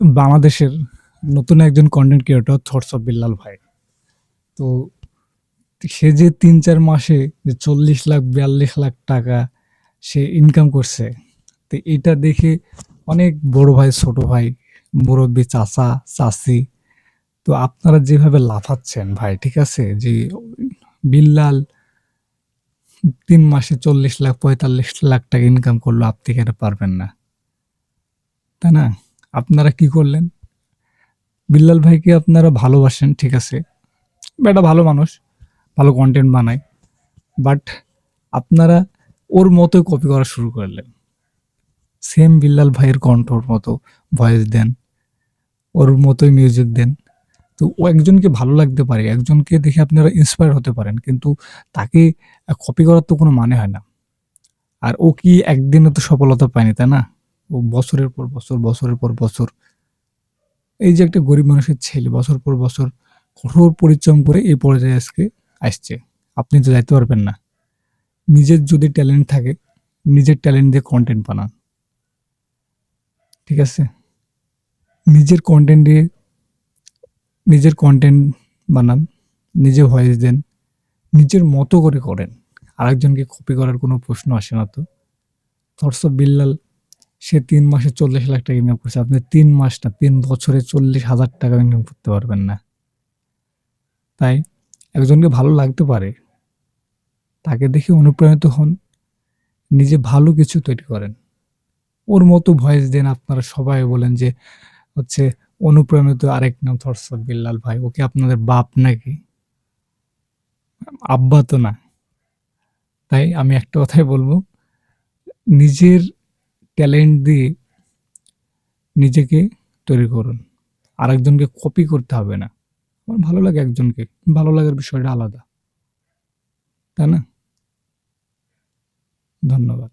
বাংলাদেশের নতুন একজন content creator thoughts of Billal ভাই। তো সে যে তিন চার মাসে যে চল্লিশ লাখ, বিয়াল্লিশ লাখ টাকা সে ইনকাম করছে, তো এটা দেখে অনেক বড় ভাই, ছোট ভাই, মুরব্বী, চাচা, চাচি, তো আপনারা যেভাবে লাফাচ্ছেন ভাই, ঠিক আছে? যে বিল্লাল তিন মাসে চল্লিশ লাখ, পঁয়তাল্লিশ লাখ টাকা ইনকাম করল, আপনি কেন পারবেন না? তাই না? আপনারা কি করলেন? বিল্লাল ভাইকে আপনারা ভালোবাসেন, ঠিক আছে। বেটা ভালো মানুষ, ভালো কন্টেন্ট বানায়। বাট আপনারা ওর মতোই কপি করা শুরু করলেন। সেম বিল্লাল ভাইয়ের কণ্ঠর মতো ভয়েস দেন, ওর মতোই মিউজিক দেন। তো ও একজনকে ভালো লাগতে পারে, একজনকে দেখে আপনারা ইন্সপায়ার হতে পারেন, কিন্তু তাকে কপি করার তো কোনো মানে হয় না। আর ও কি একদিনে তো সফলতা পায়নি, তাই না? বছরের পর বছর, বছরের পর বছর। এই যে একটা গরিব মানুষের ছেলে বছর পর বছর কঠোর পরিশ্রম করে এই পর্যায়ে আজকে আসছে। আপনি তো যাইতে পারবেন না। নিজের যদি ট্যালেন্ট থাকে, নিজের ট্যালেন্ট দিয়ে কন্টেন্ট বানান। ঠিক আছে? নিজের কন্টেন্ট দিয়ে, নিজের কন্টেন্ট বানান, নিজে ভয়েস দেন, নিজের মতো করে করেন। আরেকজনকে কপি করার কোনো প্রশ্ন আসে না তো। থটস বিল্লাল সে তিন মাসে চল্লিশ লাখ টাকা ইনকাম করছে। আপনি তিন মাস না, তিন বছরে চল্লিশ হাজার টাকা ইনকাম করতে পারবেন না। তাই একজনকে ভালো লাগতে পারে, তাকে দেখে অনুপ্রাণিত হন, নিজে ভালো কিছু তৈরি করেন। ওর মতো ভয়েস দেন আপনারা সবাই বলেন যে, হচ্ছে অনুপ্রাণিত আরেক নাম অফ বিল্লাল ভাই ওকে আপনাদের বাপ নাকি? আব্বা তো না। তাই আমি একটা কথাই বলব, নিজের ট্যালেন্ট দিয়ে নিজেকে তৈরি করুন। আর একজনকে কপি করতে হবে না। আমার ভালো লাগে একজনকে। ভালো লাগার বিষয়টা আলাদা। তাই না? ধন্যবাদ।